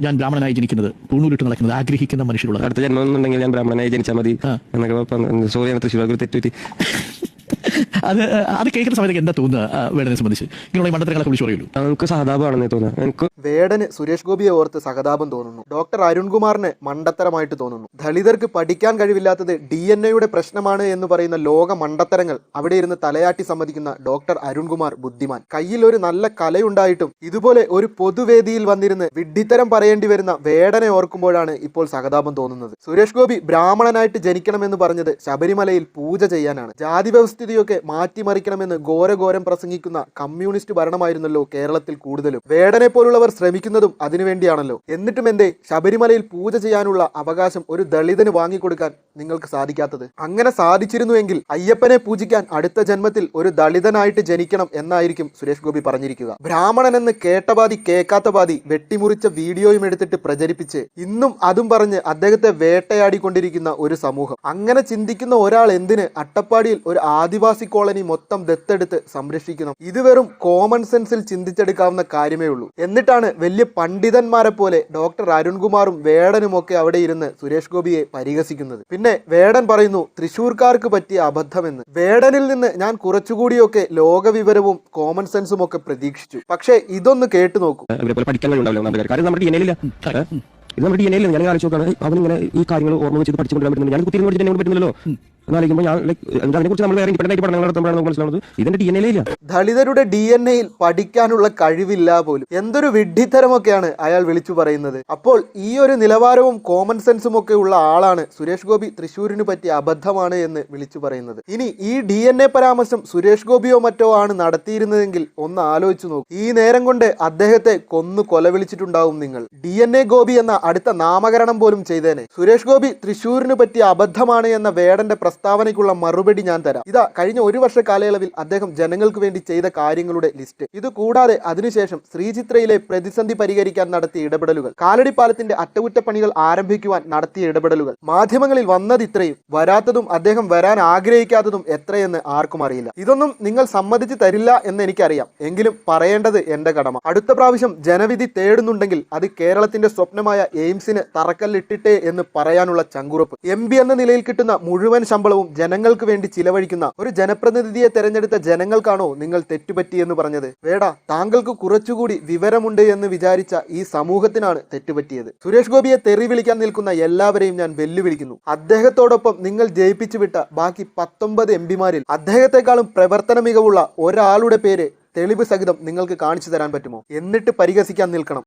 ഞാൻ ബ്രാഹ്മണനായി ജനിക്കുന്നത് തൂണൂരിട്ട് നടക്കുന്നത് ആഗ്രഹിക്കുന്ന മനുഷ്യരുള്ളത് അടുത്ത ജന്മം എന്നുണ്ടെങ്കിൽ ഞാൻ ബ്രാഹ്മണനായി ജനിച്ചാൽ മതി. എന്നൊക്കെ തൃശ്ശൂർ തെറ്റുപറ്റി. അത് അത് കേൾക്കുന്ന സമയത്ത് എന്താ തോന്നുന്നത് വേടനെ സംബന്ധിച്ച്? ഇങ്ങനെയുള്ള മണ്ഡലങ്ങളെ കുറിച്ച് പറയുള്ളൂ നമുക്ക് സഹതാപമാണെന്നേ തോന്നുന്നു എനിക്ക് വേടന് സുരേഷ് ഗോപിയെ ഓർത്ത് സഹതാപം തോന്നുന്നു. ഡോക്ടർ അരുൺകുമാറിന് മണ്ടത്തരമായിട്ട് തോന്നുന്നു. ദളിതർക്ക് പഠിക്കാൻ കഴിവില്ലാത്തത് ഡി എൻ എയുടെ പ്രശ്നമാണ് എന്ന് പറയുന്ന ലോക മണ്ടത്തരങ്ങൾ അവിടെ ഇരുന്ന് തലയാട്ടി സമ്മതിക്കുന്ന ഡോക്ടർ അരുൺകുമാർ ബുദ്ധിമാൻ. കയ്യിൽ ഒരു നല്ല കലയുണ്ടായിട്ടും ഇതുപോലെ ഒരു പൊതുവേദിയിൽ വന്നിരുന്ന് വിഡ്ഢിത്തരം പറയേണ്ടി വരുന്ന വേടനെ ഓർക്കുമ്പോഴാണ് ഇപ്പോൾ സഹതാപം തോന്നുന്നത്. സുരേഷ് ഗോപി ബ്രാഹ്മണനായിട്ട് ജനിക്കണമെന്ന് പറഞ്ഞത് ശബരിമലയിൽ പൂജ ചെയ്യാനാണ്. ജാതി വ്യവസ്ഥിതിയൊക്കെ മാറ്റിമറിക്കണമെന്ന് ഘോരഘോരം പ്രസംഗിക്കുന്ന കമ്മ്യൂണിസ്റ്റ് ഭരണമായിരുന്നല്ലോ കേരളത്തിൽ കൂടുതലും. വേടനെ പോലുള്ളവർ ശ്രമിക്കുന്നതും അതിനുവേണ്ടിയാണല്ലോ എന്നിട്ടും എന്തേ ശബരിമലയിൽ പൂജ ചെയ്യാനുള്ള അവകാശം ഒരു ദളിതന് വാങ്ങിക്കൊടുക്കാൻ നിങ്ങൾക്ക് സാധിക്കാത്തത്. അങ്ങനെ സാധിച്ചിരുന്നുവെങ്കിൽ അയ്യപ്പനെ പൂജിക്കാൻ അടുത്ത ജന്മത്തിൽ ഒരു ദളിതനായിട്ട് ജനിക്കണം എന്നായിരിക്കും സുരേഷ് ഗോപി പറഞ്ഞിരിക്കുക. ബ്രാഹ്മണൻ എന്ന് കേട്ട പാതി കേൾക്കാത്ത പാതി വെട്ടിമുറിച്ച വീഡിയോയും എടുത്തിട്ട് പ്രചരിപ്പിച്ച് ഇന്നും അതും പറഞ്ഞ് അദ്ദേഹത്തെ വേട്ടയാടിക്കൊണ്ടിരിക്കുന്ന ഒരു സമൂഹം. അങ്ങനെ ചിന്തിക്കുന്ന ഒരാൾ എന്തിന് അട്ടപ്പാടിയിൽ ഒരു ആദിവാസി കോളനി മൊത്തം ദത്തെടുത്ത് സംരക്ഷിക്കണം? ഇത് വെറും കോമൺ സെൻസിൽ ചിന്തിച്ചെടുക്കാവുന്ന കാര്യമേ ഉള്ളൂ. എന്നിട്ടാണ് വലിയ പണ്ഡിതന്മാരെ പോലെ ഡോക്ടർ അരുൺകുമാറും വേടനും ഒക്കെ അവിടെ ഇരുന്ന് സുരേഷ് ഗോപിയെ പരിഹസിക്കുന്നത്? പിന്നെ വേടൻ പറയുന്നു തൃശൂർക്കാർക്ക് പറ്റിയ അബദ്ധമെന്ന്. വേടനിൽ നിന്ന് ഞാൻ കുറച്ചുകൂടിയൊക്കെ ലോകവിവരവും കോമൺ സെൻസും ഒക്കെ പ്രതീക്ഷിച്ചു. പക്ഷേ ഇതൊന്ന് കേട്ടു നോക്കൂ. ഇത് നമ്മുടെ ഡി എൻ ഞാൻ ആലോചിച്ച് നോക്കുകയാണ് അവനിങ്ങനെ ഈ കാര്യങ്ങൾ ഓർമ്മ വെച്ച് പഠിച്ചുകൊണ്ടിരാൻ പറ്റുന്നില്ല ഞാൻ കുത്തിരി പഠിച്ചിട്ട് എന്നോട് പറ്റുന്നില്ലല്ലോ. ഞാൻ നമ്മൾ വേറെ ആയിട്ട് ദളിതരുടെ ഡി എൻ എയിൽ പഠിക്കാനുള്ള കഴിവില്ല പോലും. എന്തൊരു വിഡ്ഢിത്തരമൊക്കെയാണ് അയാൾ വിളിച്ചു പറയുന്നത്. അപ്പോൾ ഈ ഒരു നിലവാരവും കോമൺ സെൻസും ഒക്കെ ഉള്ള ആളാണ് സുരേഷ് ഗോപി. തൃശ്ശൂരിന് പറ്റി അബദ്ധമാണ് എന്ന് വിളിച്ചു പറയുന്നത്. ഇനി ഈ ഡി എൻ എ പരാമർശം സുരേഷ് ഗോപിയോ മറ്റോ ആണ് നടത്തിയിരുന്നതെങ്കിൽ ഒന്ന് ആലോചിച്ചു നോക്കൂ. ഈ നേരം കൊണ്ട് അദ്ദേഹത്തെ കൊന്നു കൊലവിളിച്ചിട്ടുണ്ടാവും നിങ്ങൾ. ഡി എൻ എ ഗോപി എന്ന അടുത്ത നാമകരണം പോലും ചെയ്തേനെ. സുരേഷ് ഗോപി തൃശ്ശൂരിന് പറ്റി അബദ്ധമാണ് എന്ന വേടന്റെ പ്രസ്താവനയ്ക്കുള്ള മറുപടി ഞാൻ തരാം. ഇതാ കഴിഞ്ഞ ഒരു വർഷ കാലയളവിൽ അദ്ദേഹം ജനങ്ങൾക്ക് വേണ്ടി ചെയ്ത കാര്യങ്ങളുടെ ലിസ്റ്റ്. ഇത് കൂടാതെ അതിനുശേഷം ശ്രീചിത്രയിലെ പ്രതിസന്ധി പരിഹരിക്കാൻ നടത്തിയ ഇടപെടലുകൾ കാലടിപ്പാലത്തിന്റെ അറ്റകുറ്റപ്പണികൾ ആരംഭിക്കുവാൻ നടത്തിയ ഇടപെടലുകൾ മാധ്യമങ്ങളിൽ വന്നത് ഇത്രയും വരാത്തതും അദ്ദേഹം വരാൻ ആഗ്രഹിക്കാത്തതും എത്രയെന്ന് ആർക്കും അറിയില്ല. ഇതൊന്നും നിങ്ങൾ സമ്മതിച്ചു തരില്ല എന്ന് എനിക്കറിയാം. എങ്കിലും പറയേണ്ടത് എന്റെ കടമ. അടുത്ത പ്രാവശ്യം ജനവിധി തേടുന്നുണ്ടെങ്കിൽ അത് കേരളത്തിന്റെ സ്വപ്നമായ എയിംസിന് തറക്കല്ലിട്ടിട്ടേ എന്ന് പറയാനുള്ള ചങ്കുറപ്പ്. എം എന്ന നിലയിൽ കിട്ടുന്ന മുഴുവൻ ശമ്പളവും ജനങ്ങൾക്ക് വേണ്ടി ചിലവഴിക്കുന്ന ഒരു ജനപ്രതിനിധിയെ തെരഞ്ഞെടുത്ത ജനങ്ങൾക്കാണോ നിങ്ങൾ തെറ്റുപറ്റിയെന്ന് പറഞ്ഞത്? വേടാ താങ്കൾക്ക് കുറച്ചുകൂടി വിവരമുണ്ട് എന്ന് വിചാരിച്ച ഈ സമൂഹത്തിനാണ് തെറ്റുപറ്റിയത്. സുരേഷ് ഗോപിയെ തെറി വിളിക്കാൻ നിൽക്കുന്ന എല്ലാവരെയും ഞാൻ വെല്ലുവിളിക്കുന്നു. അദ്ദേഹത്തോടൊപ്പം നിങ്ങൾ ജയിപ്പിച്ചു വിട്ട ബാക്കി പത്തൊമ്പത് എം പിമാരിൽ അദ്ദേഹത്തെക്കാളും പ്രവർത്തന മികവുള്ള ഒരാളുടെ പേര് തെളിവ് സഹിതം നിങ്ങൾക്ക് കാണിച്ചു തരാൻ പറ്റുമോ? എന്നിട്ട് പരിഹസിക്കാൻ നിൽക്കണം.